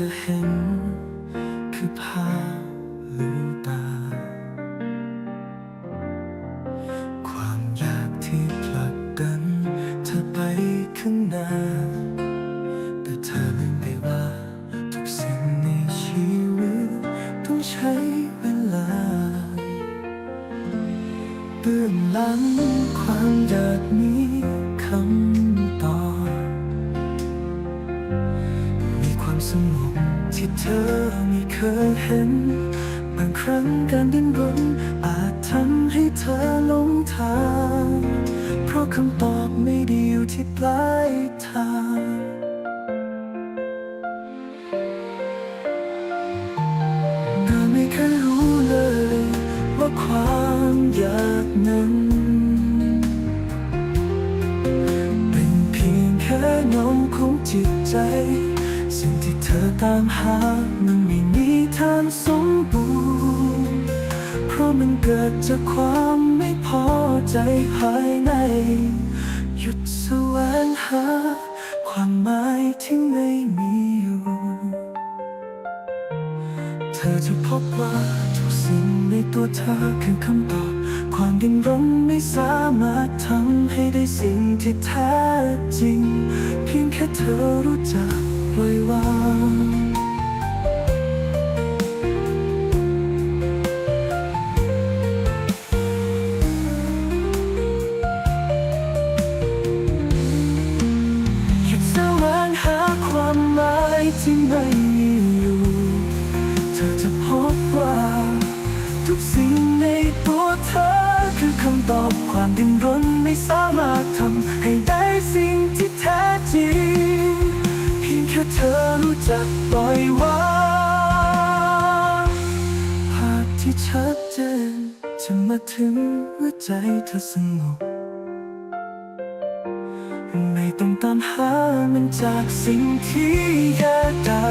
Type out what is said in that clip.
ธอเห็น คือภาพรือตา ความอยากที่ผลักดัน เธอไปข้างหน้า แต่เธอไม่ได้ว่า ทุกสิ่งในชีวิต ต้องใช้เวลาเบื้องหลังความอยากนี้ ที่เธอไม่เคยเห็น บางครั้งการดิ้นรนอาจทำให้เธอหลงทาง เพราะคำตอบไม่ได้อยู่ที่ปลายทางเธอไม่เคยรู้เลย ว่าความอยากนั้นเป็นเพียงแค่เงาของจิตใจ ธอตามหามันไม่มีทางสมบูรณ์ เพราะมันเกิดจากความไม่พอใจภายใน หยุดแสวงหา ความหมายที่ไม่มีอยู่ เธอจะพบว่าทุกสิ่งในตัวเธอคือคำตอบ ความดิ้นรนไม่สามารถทำให้ได้สิ่งที่แท้จริง เพียงแค่เธอรู้จัก ล่อยวางหยุดแสวงหาความหมายที่ไม่มีอยู่ เธอจะพบว่า ทุกสิ่งในตัวเธอ คือคำตอบความดิ้นรนไม่สามารถทำให้ได้สิ่งที่แท้จริง เพียงแค่เธอรู้จักปล่อยวางหากที่ชัดเจนจะมาถึงหัวใจเธอสงบไม่ต้องตามหามันจากสิ่งที่อยากได้